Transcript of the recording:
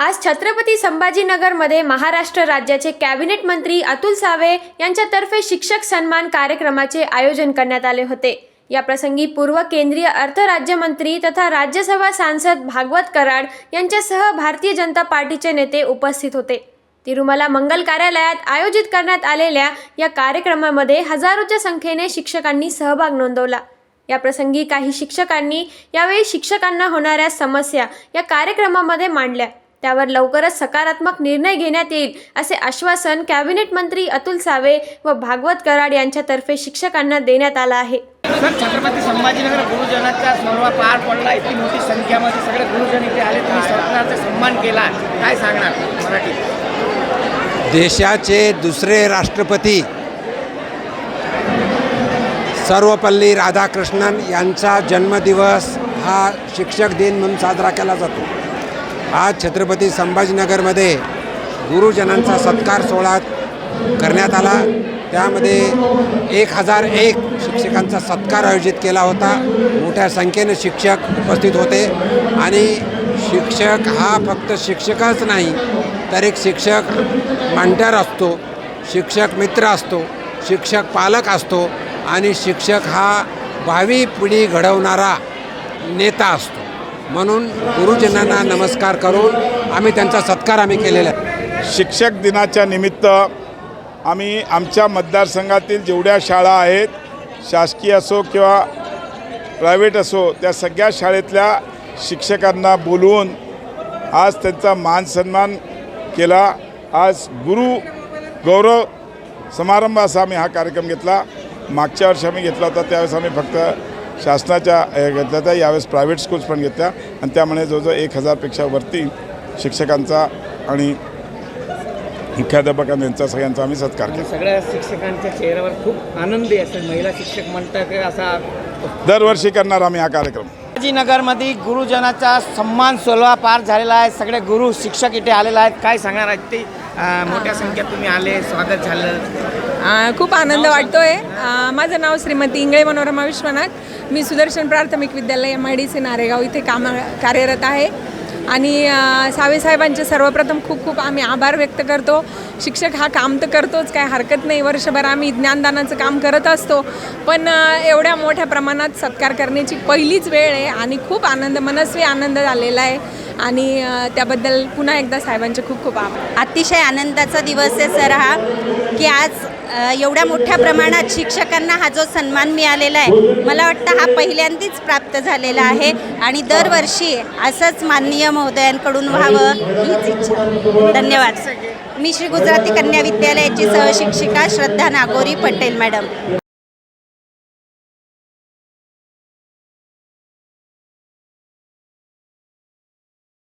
आज छत्रपती संभाजीनगरमध्ये महाराष्ट्र राज्याचे कॅबिनेट मंत्री अतुल सावे यांच्यातर्फे शिक्षक सन्मान कार्यक्रमाचे आयोजन करण्यात आले होते. या प्रसंगी पूर्व केंद्रीय अर्थ राज्यमंत्री तथा राज्यसभा सांसद भागवत कराड यांच्यासह भारतीय जनता पार्टीचे नेते उपस्थित होते. तिरुमला मंगल कार्यालयात आयोजित करण्यात आलेल्या या कार्यक्रमामध्ये हजारोच्या संख्येने शिक्षकांनी सहभाग नोंदवला. या प्रसंगी काही शिक्षकांनी यावेळी शिक्षकांना होणाऱ्या समस्या या कार्यक्रमामध्ये मांडल्या. त्यावर लवकरच सकारात्मक निर्णय घेण्यात येईल असे आश्वासन कॅबिनेट मंत्री अतुल सावे व भागवत कराड यांच्यातर्फे शिक्षकांना देण्यात आलं आहे. सर छत्रपती संभाजीनगर गुरुजनांचा सोहळा पार पडला. इतकी मोठी संख्यामध्ये सगळे गुरुजन इथे आले. तुम्ही सरकारचा सन्मान केला. काय सांगणार मराठी? देशाचे दुसरे राष्ट्रपती सर्वपल्ली राधाकृष्णन यांचा जन्मदिवस हा शिक्षक दिन म्हणून साजरा केला जातो. आज छत्रपती संभाजीनगरमध्ये गुरुजनांचा सत्कार सोहळा करण्यात आला. त्यामध्ये एक हजार एक शिक्षकांचा सत्कार आयोजित केला होता. मोठ्या संख्येने शिक्षक उपस्थित होते आणि शिक्षक हा फक्त शिक्षकच नाही तर एक शिक्षक मांडर असतो शिक्षक मित्र असतो शिक्षक पालक असतो आणि शिक्षक हा भावी पिढी घडवणारा नेता असतो. म्हणून गुरुजनांना नमस्कार करून आम्ही त्यांचा सत्कार आम्ही केलेला आहे. शिक्षक दिनाच्या निमित्त आम्ही आमच्या मतदारसंघातील जेवढ्या शाळा आहेत शासकीय असो किंवा प्रायव्हेट असो त्या सगळ्या शाळेतल्या शिक्षकांना बोलवून आज त्यांचा मान सन्मान केला. आज गुरु गौरव समारंभ असा आम्ही हा कार्यक्रम घेतला. मागच्या वर्षी आम्ही घेतला होता त्यावेळेस आम्ही फक्त शासनाच्या घेतल्या होत्या यावेळेस प्रायव्हेट स्कूल्स पण घेतल्या. आणि त्यामुळे जवळजवळ एक हजारपेक्षा वरती शिक्षकांचा आणि मुख्याध्यापकांचा यांचा सगळ्यांचा आम्ही सत्कार केला. सगळ्या शिक्षकांच्या चेहऱ्यावर खूप आनंदी असेल महिला शिक्षक म्हणतात की असा दरवर्षी करणार आम्ही हा कार्यक्रम. संभाजीनगरमध्ये गुरुजनाचा सन्मान सोहळा पार झालेला आहे. सगळे गुरु शिक्षक इथे आलेले आहेत. काय सांगणार आहेत ते? मोठ्या संख्येत तुम्ही आले स्वागत झालं. खूप आनंद वाटतोय. माझं नाव श्रीमती इंगळे मनोरमा विश्वनाथ मी सुदर्शन प्राथमिक विद्यालय M I D C Naregaon इथे काम कार्यरत आहे. आणि आ, सावे साहेबांचे सर्वप्रथम खूप खूप आम्ही आभार व्यक्त करतो. शिक्षक हा काम तर करतोच काय हरकत नाही. वर्षभर आम्ही ज्ञानदानाचं काम करत असतो. पण एवढ्या मोठ्या प्रमाणात सत्कार करण्याची पहिलीच वेळ आहे आणि खूप आनंद मनस्वी आनंद झालेला आहे. आणि त्याबद्दल पुन्हा एकदा साहेबांचे खूप खूप आभार. अतिशय आनंदाचा दिवस आहे सर हा की आज एवढ्या मोठ्या प्रमाणात शिक्षकांना हा जो सन्मान मिळालेला आहे मला वाटतं हा पहिल्यांदाच प्राप्त झालेला आहे आणि दरवर्षी असंच माननीय महोदयांकडून व्हावं हीच इच्छा. धन्यवाद. मी श्री गुजराती कन्या विद्यालयाची सहशिक्षिका श्रद्धा नागोरी पटेल मॅडम.